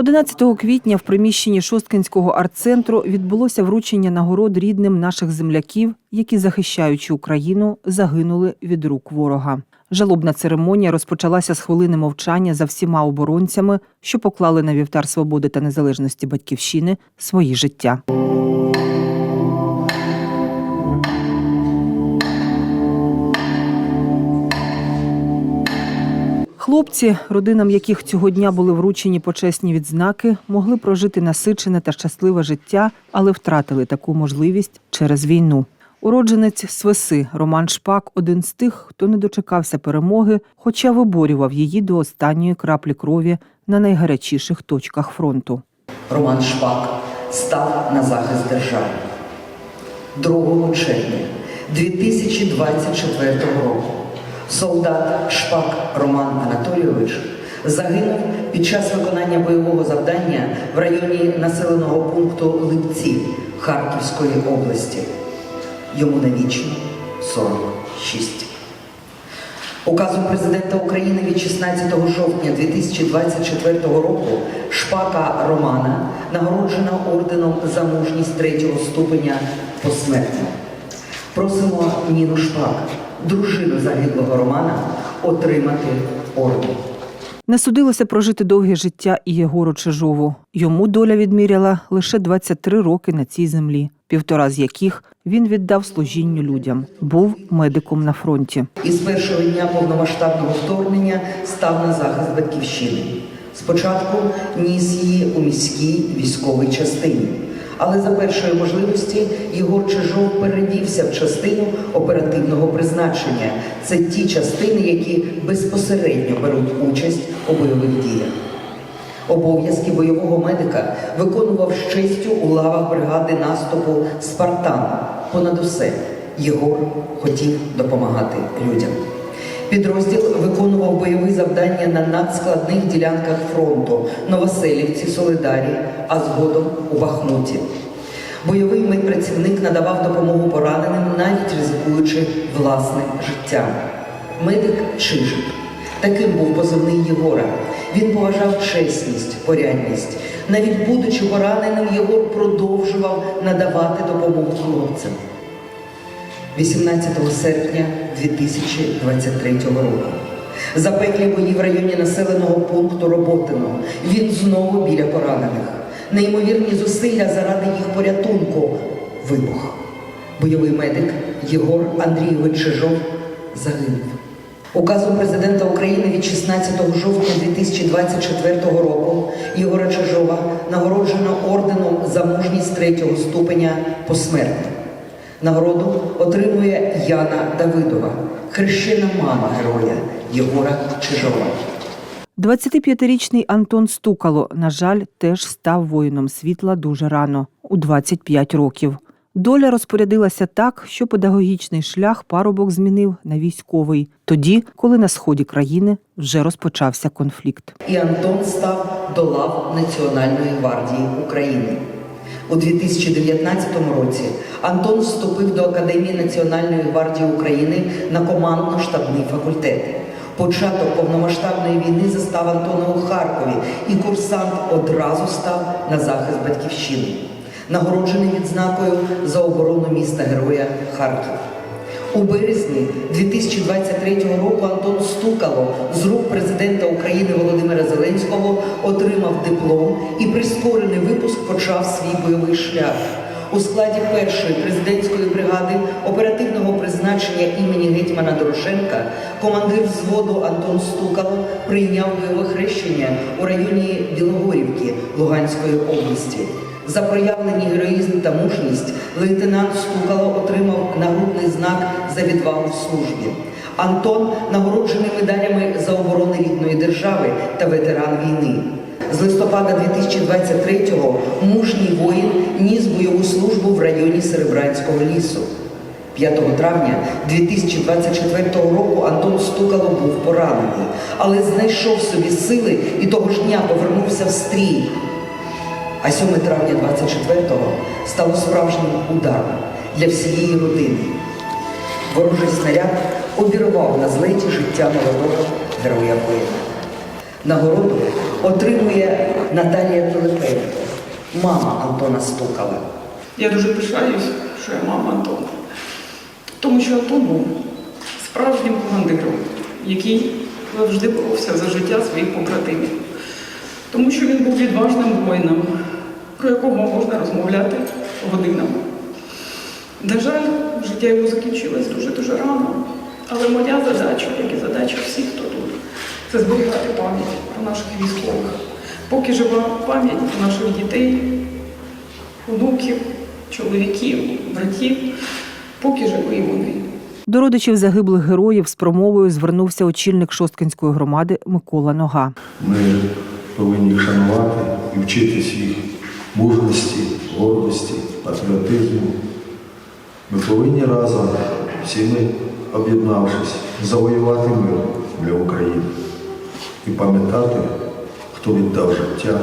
11 квітня в приміщенні Шосткинського арт-центру відбулося вручення нагород рідним наших земляків, які, захищаючи Україну, загинули від рук ворога. Жалобна церемонія розпочалася з хвилини мовчання за всіма оборонцями, що поклали на вівтар свободи та незалежності батьківщини свої життя. Хлопці, родинам яких цього дня були вручені почесні відзнаки, могли прожити насичене та щасливе життя, але втратили таку можливість через війну. Уродженець Свеси Роман Шпак один з тих, хто не дочекався перемоги, хоча виборював її до останньої краплі крові на найгарячіших точках фронту. Роман Шпак став на захист держави. 2 червня 2024 року солдат Шпак Роман Анатолійович загинув під час виконання бойового завдання в районі населеного пункту Липці Харківської області. Йому навічно 46. Указом президента України від 16 жовтня 2024 року Шпака Романа нагороджена орденом за мужність третього ступеня посмертно. Просимо Ніну Шпак, дружину загиблого Романа, отримати орден. Не судилося прожити довге життя і Єгору Чижову. Йому доля відміряла лише 23 роки на цій землі, півтора з яких він віддав служінню людям. Був медиком на фронті. І з першого дня повномасштабного вторгнення став на захист батьківщини. Спочатку ніс її у міській військовій частині. Але за першої можливості Єгор Чижов перевівся в частину оперативного призначення. Це ті частини, які безпосередньо беруть участь у бойових діях. Обов'язки бойового медика виконував з честю у лавах бригади наступу Спартан. Понад усе Єгор хотів допомагати людям. Підрозділ виконував бойові завдання на надскладних ділянках фронту Новоселівці, Солидарі, а згодом у Бахмуті. Бойовий медпрацівник надавав допомогу пораненим, навіть ризикуючи власним життям. Медик Чижик. Таким був позивний Єгора. Він поважав чесність, порядність. Навіть будучи пораненим, Єгор продовжував надавати допомогу хлопцям. 18 серпня 2023 року. Запеклі бої в районі населеного пункту Роботино. Він знову біля поранених. Неймовірні зусилля заради їх порятунку. Вибух. Бойовий медик Єгор Андрійович Чижов загинув. Указом президента України від 16 жовтня 2024 року Єгора Чижова нагороджено орденом за мужність третього ступеня посмертно. Нагороду отримує Яна Давидова, хрещена мама героя Єгора Чижова. 25-річний Антон Стукало, на жаль, теж став воїном світла дуже рано, у 25 років. Доля розпорядилася так, що педагогічний шлях парубок змінив на військовий, тоді, коли на сході країни вже розпочався конфлікт. І Антон став до лав Національної гвардії України. У 2019 році Антон вступив до Академії Національної гвардії України на командно-штабний факультет. Початок повномасштабної війни застав Антона у Харкові, і курсант одразу став на захист батьківщини, нагороджений відзнакою за оборону міста Героя Харків. У березні 2023 року Антон Стукало з рук президента України Володимира Зеленського отримав диплом і прискорений випуск почав свій бойовий шлях. У складі першої президентської бригади оперативного призначення імені гетьмана Дорошенка командир взводу Антон Стукало прийняв бойове хрещення у районі Білогорівки Луганської області. За проявлені героїзм та мужність лейтенант Стукало отримав нагрудний знак за відвагу в службі. Антон нагороджений медалями за оборону рідної держави та ветеран війни. З листопада 2023-го мужній воїн ніс бойову службу в районі Серебранського лісу. 5 травня 2024 року Антон Стукало був поранений, але знайшов собі сили і того ж дня повернувся в стрій. А 7 травня 24-го стало справжнім ударом для всієї родини. Ворожий снаряд обірвав на злеті життя молодого героя воїна. Нагороду отримує Наталія Пилипенко, мама Антона Стукала. Я дуже пишаюсь, що я мама Антона. Тому що Антон був справжнім командиром, який завжди боровся за життя своїх побратимів. Тому що він був відважним воїном, про якого можна розмовляти годинами. На жаль, життя його закінчилось дуже-дуже рано. Але моя задача, як і задача всіх, хто тут, це зберігати пам'ять про наших військових. Поки жива пам'ять про наших дітей, онуків, чоловіків, братів, поки живі вони. До родичів загиблих героїв з промовою звернувся очільник Шосткинської громади Микола Нога. Ми повинні шанувати і вчитись їх мужності, гордості, патріотизму. Ми повинні разом, всі ми об'єднавшись, завоювати мир для України і пам'ятати, хто віддав життя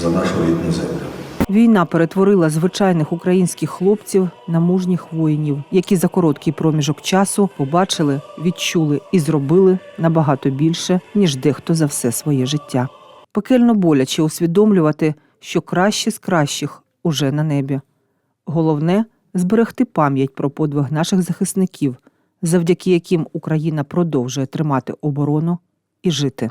за нашу рідну землю. Війна перетворила звичайних українських хлопців на мужніх воїнів, які за короткий проміжок часу побачили, відчули і зробили набагато більше, ніж дехто за все своє життя. Пекельно боляче усвідомлювати, що кращі з кращих уже на небі. Головне зберегти пам'ять про подвиг наших захисників, завдяки яким Україна продовжує тримати оборону і жити.